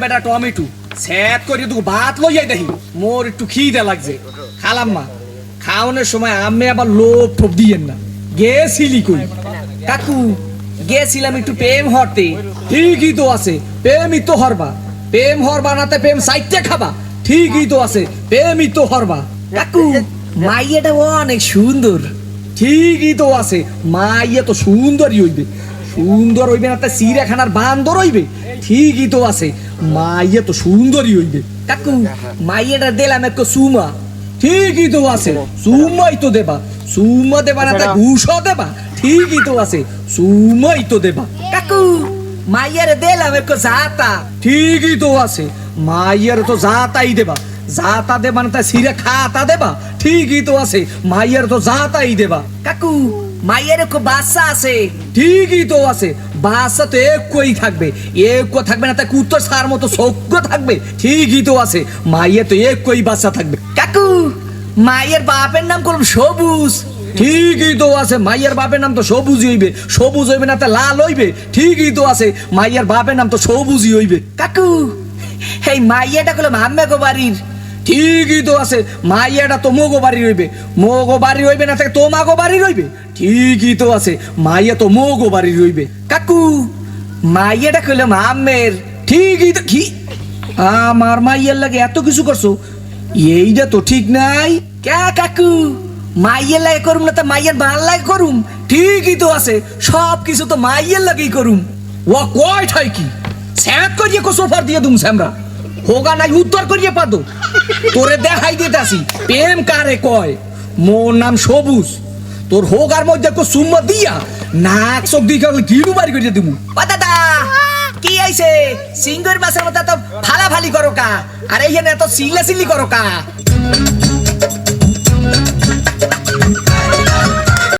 বেটা টমেটো স্যাত করে তুই ভাত লইয়াই দেখি। মোর একটু খিদে লাগছে। খালাম মা খাওয়ানোর সময় আমি আবার লোভ টোপ দিয়েন না। গেছিলি কই? কাকু, গেছিলাম একটু প্রেম হরতে। ঠিকই তো আছে, প্রেমই তো হরবা। প্রেম হরবা নাতে প্রেম সাইটে খাবা। ঠিকই তো আছে, প্রেমই তো হরবা। কাকু, মাইয়াটা অনেক সুন্দর। ঠিকই তো আছে, মাইয়া তো সুন্দরই হইবে। সুন্দর হইবে না তা চিড়িয়াখানার বান্দর হইবে। ঠিকই তো আছে মাইয়া তো সুন্দরই হইবে। কাকু মাইয়াটা দিলাম একটু সুমা। ঠিকই তো আছে সুমাই তো দেবা। সুমা দেবা না তা ঘুষও দেবা। ঠিকই তো আছে সুমাই তো দেবা। কাকু মাইয়ারে দিলাম একটু জাতা। ঠিকই তো আছে মাইয়ারে তো জাতাই দেবা। জাতা দেবা না তা সিরে খাতা দেবা। ঠিকই তো আছে মাইয়ার তো জাতাই দেবা। কাকু মাইয়ার একটু বাচ্চা আছে। ঠিকই তো আছে বাচ্চা তো একই থাকবে। এক থাকবে না তা কুত্তর সার মতো সজ্ঞ থাকবে। ঠিকই তো আছে মাইয়ের তো একই বাচ্চা থাকবে। কাকু, মায়ের বাপের নাম করলাম সবুজ। ঠিকই তো আছে মাইয়ার বাপের নাম তো সবুজই হইবে। সবুজ হইবে না তা লাল হইবে। ঠিকই তো আছে মাইয়ার বাপের নাম তো সবুজই হইবে। কাকু, এই মাইয়াটা করলাম আম্মে গো বাড়ির। ঠিকই তো আছে। মাইয়াটা তো মোগো বাড়ি রইবে। মোগো বাড়ি রইবে না থাকে তোমাগো বাড়ি রইবে? ঠিকই তো আছে। মাইয়া তো মোগো বাড়ি রইবে। কাকু, মাইয়াটা কইলাম আম্মের ঠিকই তো কি? আমার মাইয়ার লাগে এত কিছু করছ। এইটা তো ঠিক নাই। কে কাকু? মাইয়ের লাগে করুম না তা মাইয়ের ভালো লাগে করুম। ঠিকই তো আছে। সব কিছু তো মাইয়ের লাগেই করুম। ও কয় ঠাই কি? স্যাঁত করিয়ে কো সোফার দিয়ে দুম স্যামরা। হোগা নাই উত্তর করিয়ে পাদো তোরে দেখাই দিতে আসি প্রেম কারে কয় মোর নাম সবুজ তোর হোগার মধ্যে কো সুম্মা দিয়া নাক চোখ দিয়ে গিলু বাড়ি করে দিমু ও দাদা কি আইছে সিঙ্গর মাছের মতো তো ফালাফালি করো কা আর এইখানে এত সিল্লা সিল্লি করো কা